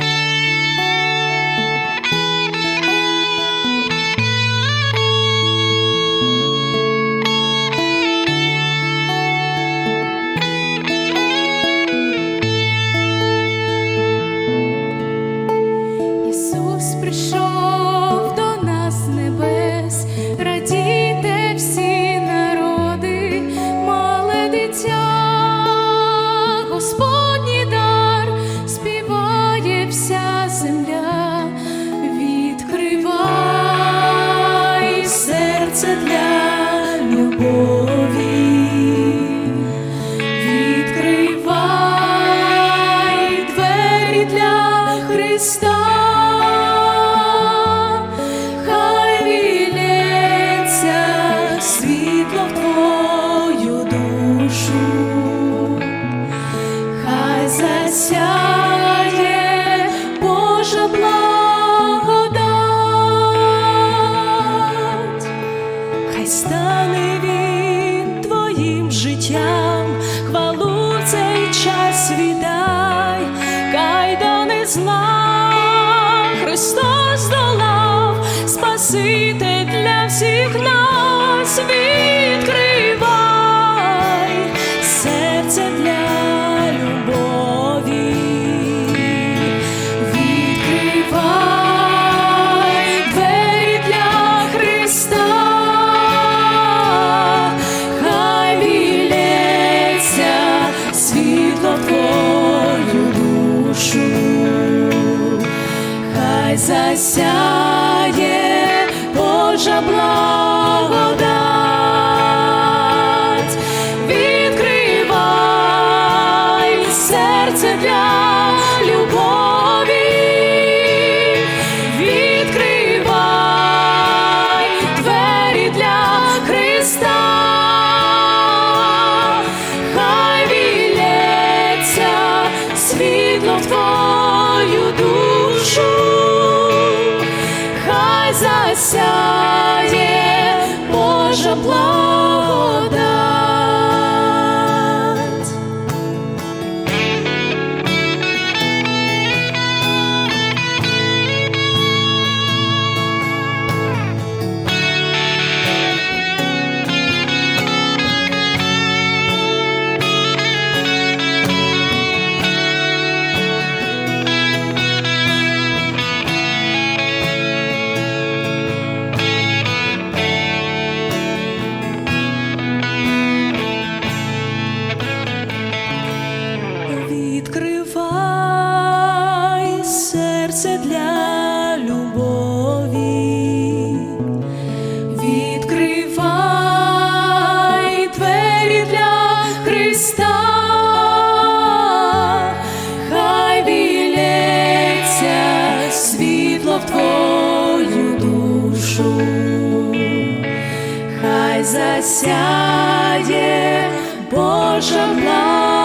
Bye. Христа, хай вілється світло твою душу, хай засяє Божа благодать. Хай стане він твоїм життям, хвалу цей час віддай, Спаситель для всіх нас. Відкривай серце для любові. Відкривай двері для Христа, хай вілється світло твою душу, хай засяє Божа благодать. Відкривай серце для любові, відкривай двері для Христа, хай вілється світло в серце для любові, відкривай двері для Христа, хай вілється світло в твою душу, хай засяє Божа благодать.